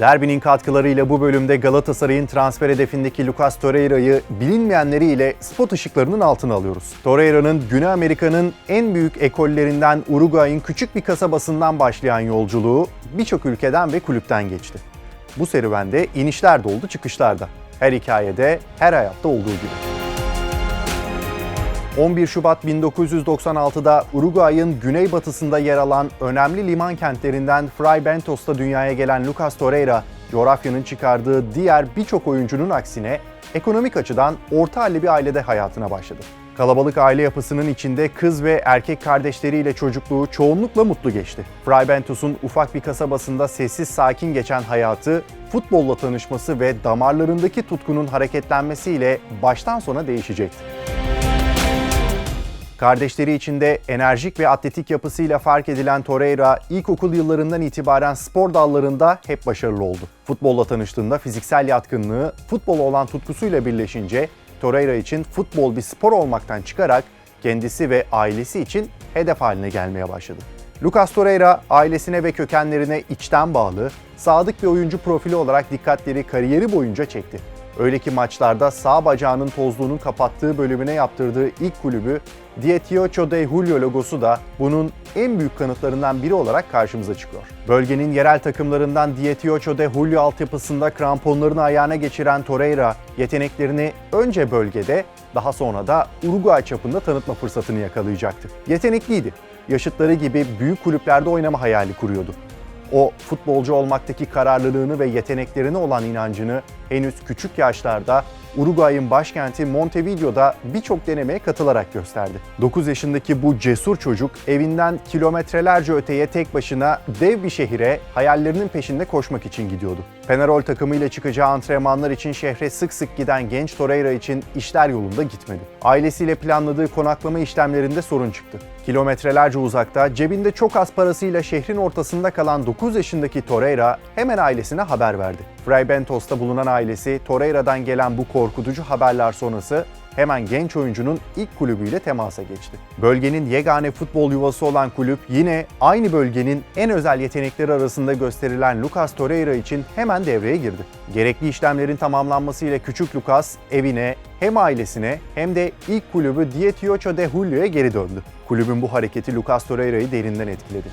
Derbinin katkılarıyla bu bölümde Galatasaray'ın transfer hedefindeki Lucas Torreira'yı bilinmeyenleriyle spot ışıklarının altına alıyoruz. Torreira'nın Güney Amerika'nın en büyük ekollerinden Uruguay'ın küçük bir kasabasından başlayan yolculuğu birçok ülkeden ve kulüpten geçti. Bu serüvende inişler de oldu çıkışlar da. Her hikayede, her hayatta olduğu gibi. 11 Şubat 1996'da Uruguay'ın güneybatısında yer alan önemli liman kentlerinden Fray Bentos'ta dünyaya gelen Lucas Torreira, coğrafyanın çıkardığı diğer birçok oyuncunun aksine ekonomik açıdan orta halli bir ailede hayatına başladı. Kalabalık aile yapısının içinde kız ve erkek kardeşleriyle çocukluğu çoğunlukla mutlu geçti. Fray Bentos'un ufak bir kasabasında sessiz sakin geçen hayatı, futbolla tanışması ve damarlarındaki tutkunun hareketlenmesiyle baştan sona değişecekti. Kardeşleri içinde enerjik ve atletik yapısıyla fark edilen Torreira, ilkokul yıllarından itibaren spor dallarında hep başarılı oldu. Futbolla tanıştığında fiziksel yatkınlığı, futbola olan tutkusuyla birleşince Torreira için futbol bir spor olmaktan çıkarak kendisi ve ailesi için hedef haline gelmeye başladı. Lucas Torreira ailesine ve kökenlerine içten bağlı, sadık bir oyuncu profili olarak dikkatleri kariyeri boyunca çekti. Öyle ki maçlarda sağ bacağının tozluğunun kapattığı bölümüne yaptırdığı ilk kulübü Dieciocho de Julio logosu da bunun en büyük kanıtlarından biri olarak karşımıza çıkıyor. Bölgenin yerel takımlarından Dieciocho de Julio altyapısında kramponlarını ayağına geçiren Torreira, yeteneklerini önce bölgede, daha sonra da Uruguay çapında tanıtma fırsatını yakalayacaktı. Yetenekliydi. Yaşıtları gibi büyük kulüplerde oynama hayali kuruyordu. O futbolcu olmaktaki kararlılığını ve yeteneklerine olan inancını henüz küçük yaşlarda Uruguay'ın başkenti Montevideo'da birçok denemeye katılarak gösterdi. 9 yaşındaki bu cesur çocuk evinden kilometrelerce öteye tek başına dev bir şehire hayallerinin peşinde koşmak için gidiyordu. Penarol takımıyla çıkacağı antrenmanlar için şehre sık sık giden genç Torreira için işler yolunda gitmedi. Ailesiyle planladığı konaklama işlemlerinde sorun çıktı. Kilometrelerce uzakta, cebinde çok az parasıyla şehrin ortasında kalan 9 yaşındaki Torreira hemen ailesine haber verdi. Fray Bentos'ta bulunan ailesi Torreira'dan gelen bu korkutucu haberler sonrası hemen genç oyuncunun ilk kulübüyle temasa geçti. Bölgenin yegane futbol yuvası olan kulüp yine aynı bölgenin en özel yetenekleri arasında gösterilen Lucas Torreira için hemen devreye girdi. Gerekli işlemlerin tamamlanmasıyla küçük Lucas evine hem ailesine hem de ilk kulübü Dieciocho de Julio'ya geri döndü. Kulübün bu hareketi Lucas Torreira'yı derinden etkiledi.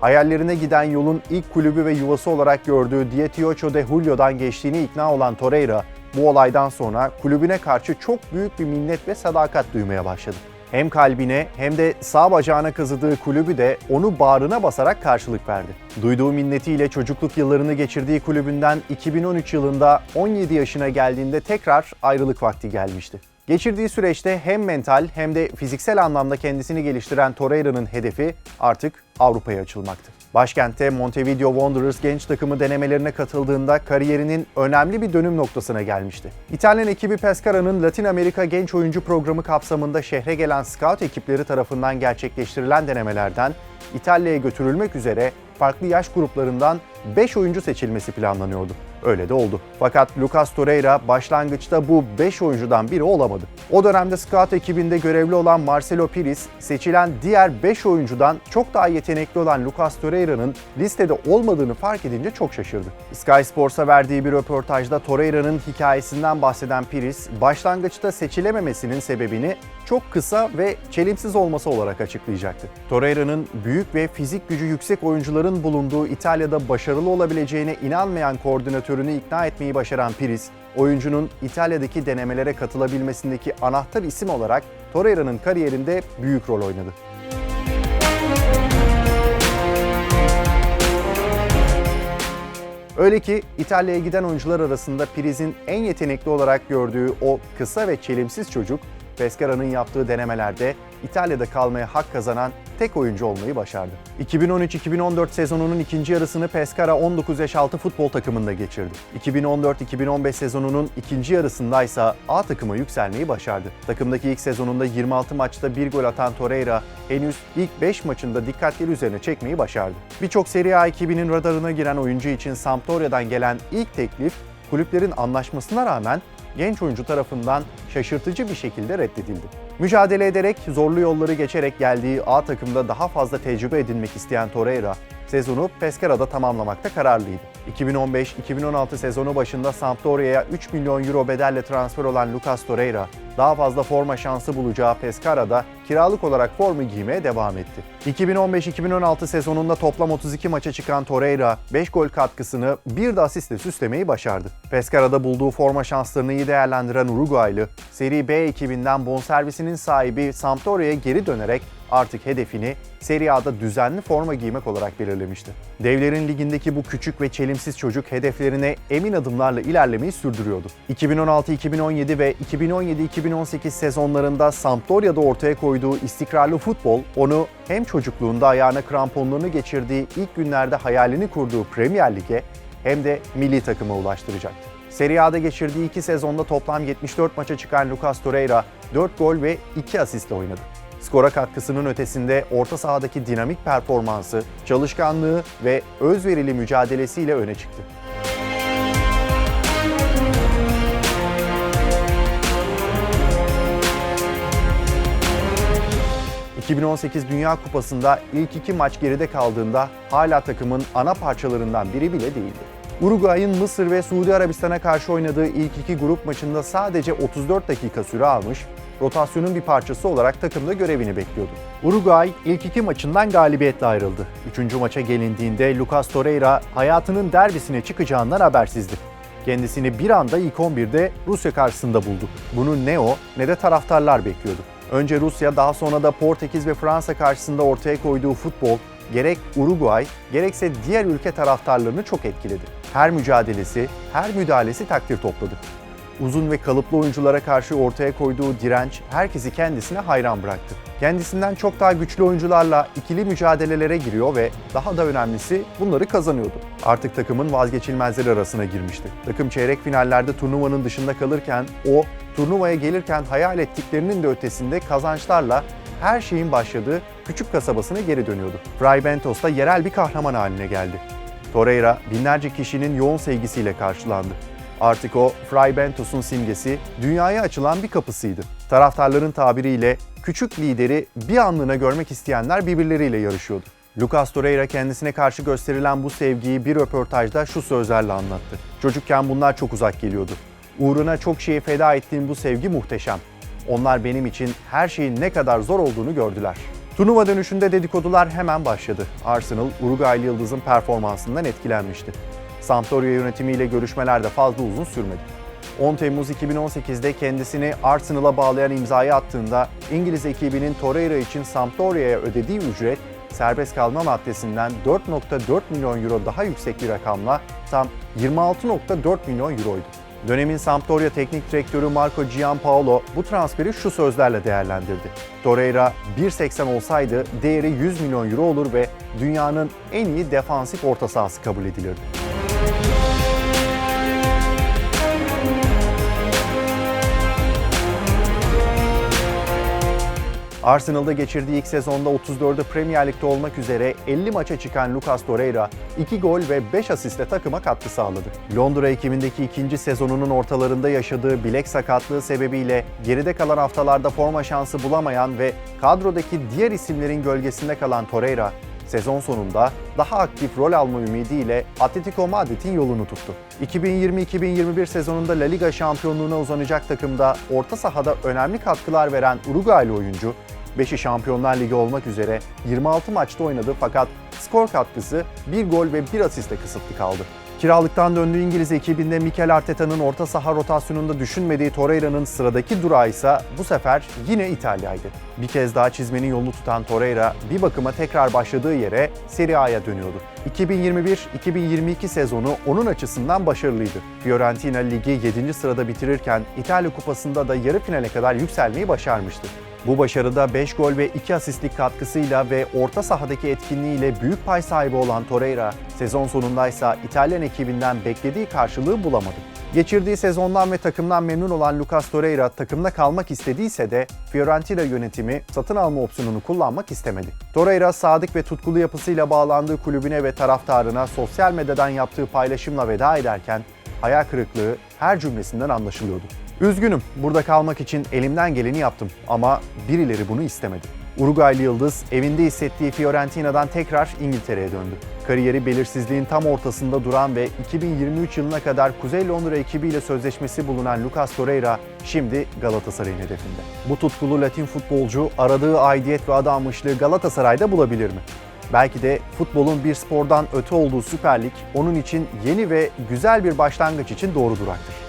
Hayallerine giden yolun ilk kulübü ve yuvası olarak gördüğü Dieciocho de Julio'dan geçtiğini ikna olan Torreira, bu olaydan sonra kulübüne karşı çok büyük bir minnet ve sadakat duymaya başladı. Hem kalbine hem de sağ bacağına kazıdığı kulübü de onu bağrına basarak karşılık verdi. Duyduğu minnetiyle çocukluk yıllarını geçirdiği kulübünden 2013 yılında 17 yaşına geldiğinde tekrar ayrılık vakti gelmişti. Geçirdiği süreçte hem mental hem de fiziksel anlamda kendisini geliştiren Torreira'nın hedefi artık Avrupa'ya açılmaktı. Başkentte Montevideo Wanderers genç takımı denemelerine katıldığında kariyerinin önemli bir dönüm noktasına gelmişti. İtalyan ekibi Pescara'nın Latin Amerika Genç Oyuncu Programı kapsamında şehre gelen scout ekipleri tarafından gerçekleştirilen denemelerden İtalya'ya götürülmek üzere farklı yaş gruplarından 5 oyuncu seçilmesi planlanıyordu. Öyle de oldu. Fakat Lucas Torreira başlangıçta bu 5 oyuncudan biri olamadı. O dönemde scout ekibinde görevli olan Marcelo Pires, seçilen diğer 5 oyuncudan çok daha yetenekli olan Lucas Torreira'nın listede olmadığını fark edince çok şaşırdı. Sky Sports'a verdiği bir röportajda Torreira'nın hikayesinden bahseden Pires, başlangıçta seçilememesinin sebebini çok kısa ve çelimsiz olması olarak açıklayacaktı. Torreira'nın büyük ve fizik gücü yüksek oyuncuların bulunduğu İtalya'da başarılı olabileceğine inanmayan koordinatörünü ikna etmeyi başaran Pires, oyuncunun İtalya'daki denemelere katılabilmesindeki anahtar isim olarak Torreira'nın kariyerinde büyük rol oynadı. Öyle ki İtalya'ya giden oyuncular arasında Piriz'in en yetenekli olarak gördüğü o kısa ve çelimsiz çocuk Pescara'nın yaptığı denemelerde İtalya'da kalmaya hak kazanan tek oyuncu olmayı başardı. 2013-2014 sezonunun ikinci yarısını Pescara 19 yaş altı futbol takımında geçirdi. 2014-2015 sezonunun ikinci yarısında ise A takıma yükselmeyi başardı. Takımdaki ilk sezonunda 26 maçta bir gol atan Torreira henüz ilk 5 maçında dikkatleri üzerine çekmeyi başardı. Birçok Serie A ekibinin radarına giren oyuncu için Sampdoria'dan gelen ilk teklif kulüplerin anlaşmasına rağmen genç oyuncu tarafından şaşırtıcı bir şekilde reddedildi. Mücadele ederek, zorlu yolları geçerek geldiği A takımda daha fazla tecrübe edinmek isteyen Torreira, sezonu Pescara'da tamamlamakta kararlıydı. 2015-2016 sezonu başında Sampdoria'ya 3 milyon euro bedelle transfer olan Lucas Torreira, daha fazla forma şansı bulacağı Pescara'da kiralık olarak formu giymeye devam etti. 2015-2016 sezonunda toplam 32 maça çıkan Torreira, 5 gol katkısını bir de asistle süslemeyi başardı. Pescara'da bulduğu forma şanslarını iyi değerlendiren Uruguaylı, Seri B ekibinden bonservisinin sahibi Sampdoria'ya geri dönerek artık hedefini Serie A'da düzenli forma giymek olarak belirlemişti. Devlerin ligindeki bu küçük ve çelimsiz çocuk hedeflerine emin adımlarla ilerlemeyi sürdürüyordu. 2016-2017 ve 2017-2018 sezonlarında Sampdoria'da ortaya koyduğu istikrarlı futbol onu hem çocukluğunda ayağına kramponlarını geçirdiği ilk günlerde hayalini kurduğu Premier Lig'e hem de milli takıma ulaştıracaktı. Serie A'da geçirdiği iki sezonda toplam 74 maça çıkan Lucas Torreira 4 gol ve 2 asistle oynadı. Skora katkısının ötesinde orta sahadaki dinamik performansı, çalışkanlığı ve özverili mücadelesiyle öne çıktı. 2018 Dünya Kupası'nda ilk iki maç geride kaldığında hala takımın ana parçalarından biri bile değildi. Uruguay'ın Mısır ve Suudi Arabistan'a karşı oynadığı ilk iki grup maçında sadece 34 dakika süre almış, rotasyonun bir parçası olarak takımda görevini bekliyordu. Uruguay ilk iki maçından galibiyetle ayrıldı. Üçüncü maça gelindiğinde Lucas Torreira hayatının derbisine çıkacağından habersizdi. Kendisini bir anda ilk 11'de Rusya karşısında buldu. Bunu ne o ne de taraftarlar bekliyordu. Önce Rusya daha sonra da Portekiz ve Fransa karşısında ortaya koyduğu futbol gerek Uruguay gerekse diğer ülke taraftarlarını çok etkiledi. Her mücadelesi, her müdahalesi takdir topladı. Uzun ve kalıplı oyunculara karşı ortaya koyduğu direnç herkesi kendisine hayran bıraktı. Kendisinden çok daha güçlü oyuncularla ikili mücadelelere giriyor ve daha da önemlisi bunları kazanıyordu. Artık takımın vazgeçilmezleri arasına girmişti. Takım çeyrek finallerde turnuvanın dışında kalırken o turnuvaya gelirken hayal ettiklerinin de ötesinde kazançlarla her şeyin başladığı küçük kasabasına geri dönüyordu. Fray Bentos'ta yerel bir kahraman haline geldi. Torreira binlerce kişinin yoğun sevgisiyle karşılandı. Artık o Fray Bentos'un simgesi, dünyaya açılan bir kapısıydı. Taraftarların tabiriyle küçük lideri bir anlığına görmek isteyenler birbirleriyle yarışıyordu. Lucas Torreira kendisine karşı gösterilen bu sevgiyi bir röportajda şu sözlerle anlattı. Çocukken bunlar çok uzak geliyordu. Uğruna çok şeyi feda ettiğim bu sevgi muhteşem. Onlar benim için her şeyin ne kadar zor olduğunu gördüler. Turnuva dönüşünde dedikodular hemen başladı. Arsenal, Uruguaylı Yıldız'ın performansından etkilenmişti. Sampdoria yönetimiyle görüşmeler de fazla uzun sürmedi. 10 Temmuz 2018'de kendisini Arsenal'a bağlayan imzayı attığında İngiliz ekibinin Torreira için Sampdoria'ya ödediği ücret serbest kalma maddesinden 4.4 milyon euro daha yüksek bir rakamla tam 26.4 milyon euroydu. Dönemin Sampdoria teknik direktörü Marco Giampaolo bu transferi şu sözlerle değerlendirdi. Torreira 1.80 olsaydı değeri 100 milyon euro olur ve dünyanın en iyi defansif orta sahası kabul edilirdi. Arsenal'da geçirdiği ilk sezonda 34'ü Premier Lig'de olmak üzere 50 maça çıkan Lucas Torreira 2 gol ve 5 asistle takıma katkı sağladı. Londra ekimindeki ikinci sezonunun ortalarında yaşadığı bilek sakatlığı sebebiyle geride kalan haftalarda forma şansı bulamayan ve kadrodaki diğer isimlerin gölgesinde kalan Torreira, sezon sonunda daha aktif rol alma ümidiyle Atletico Madrid'in yolunu tuttu. 2020-2021 sezonunda La Liga şampiyonluğuna uzanacak takımda orta sahada önemli katkılar veren Uruguaylı oyuncu 5'i Şampiyonlar Ligi olmak üzere 26 maçta oynadı fakat skor katkısı 1 gol ve 1 asiste kısıtlı kaldı. Kiralıktan döndüğü İngiliz ekibinde Mikel Arteta'nın orta saha rotasyonunda düşünmediği Torreira'nın sıradaki durağı ise bu sefer yine İtalya'ydı. Bir kez daha çizmenin yolunu tutan Torreira bir bakıma tekrar başladığı yere Serie A'ya dönüyordu. 2021-2022 sezonu onun açısından başarılıydı. Fiorentina ligi 7. sırada bitirirken İtalya Kupası'nda da yarı finale kadar yükselmeyi başarmıştı. Bu başarıda 5 gol ve 2 asistlik katkısıyla ve orta sahadaki etkinliğiyle büyük pay sahibi olan Torreira, sezon sonundaysa İtalyan ekibinden beklediği karşılığı bulamadı. Geçirdiği sezondan ve takımdan memnun olan Lucas Torreira takımda kalmak istediyse de Fiorentina yönetimi satın alma opsiyonunu kullanmak istemedi. Torreira sadık ve tutkulu yapısıyla bağlandığı kulübüne ve taraftarına sosyal medyadan yaptığı paylaşımla veda ederken hayal kırıklığı her cümlesinden anlaşılıyordu. Üzgünüm, burada kalmak için elimden geleni yaptım ama birileri bunu istemedi. Uruguaylı Yıldız evinde hissettiği Fiorentina'dan tekrar İngiltere'ye döndü. Kariyeri belirsizliğin tam ortasında duran ve 2023 yılına kadar Kuzey Londra ekibiyle sözleşmesi bulunan Lucas Torreira şimdi Galatasaray'ın hedefinde. Bu tutkulu Latin futbolcu aradığı aidiyet ve adanmışlığı Galatasaray'da bulabilir mi? Belki de futbolun bir spordan öte olduğu Süper Lig onun için yeni ve güzel bir başlangıç için doğru duraktır.